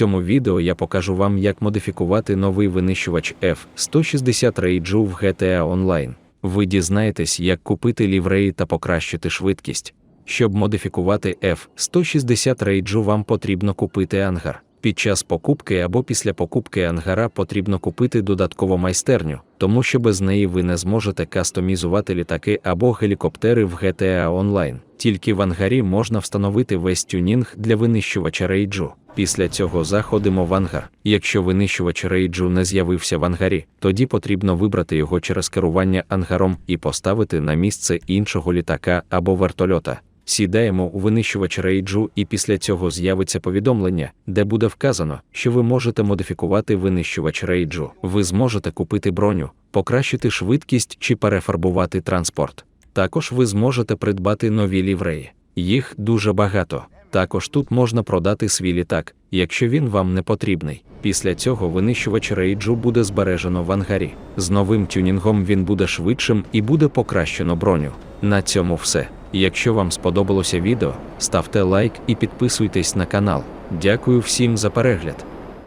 цьому відео я покажу вам, як модифікувати новий винищувач F-160 Rage в GTA Online. Ви дізнаєтесь, як купити лівреї та покращити швидкість. Щоб модифікувати F-160 Rage вам потрібно купити ангар. Під час покупки або після покупки ангара потрібно купити додаткову майстерню, тому що без неї ви не зможете кастомізувати літаки або гелікоптери в GTA Online. Тільки в ангарі можна встановити весь тюнінг для винищувача рейджу. Після цього заходимо в ангар. Якщо винищувач рейджу не з'явився в ангарі, тоді потрібно вибрати його через керування ангаром і поставити на місце іншого літака або вертольота. Сідаємо у винищувач рейджу, і після цього з'явиться повідомлення, де буде вказано, що ви можете модифікувати винищувач рейджу. Ви зможете купити броню, покращити швидкість чи перефарбувати транспорт. Також ви зможете придбати нові лівреї. Їх дуже багато. Також тут можна продати свій літак, якщо він вам не потрібний. Після цього винищувач рейджу буде збережено в ангарі. З новим тюнінгом він буде швидшим і буде покращено броню. На цьому все. Якщо вам сподобалося відео, ставте лайк і підписуйтесь на канал. Дякую всім за перегляд.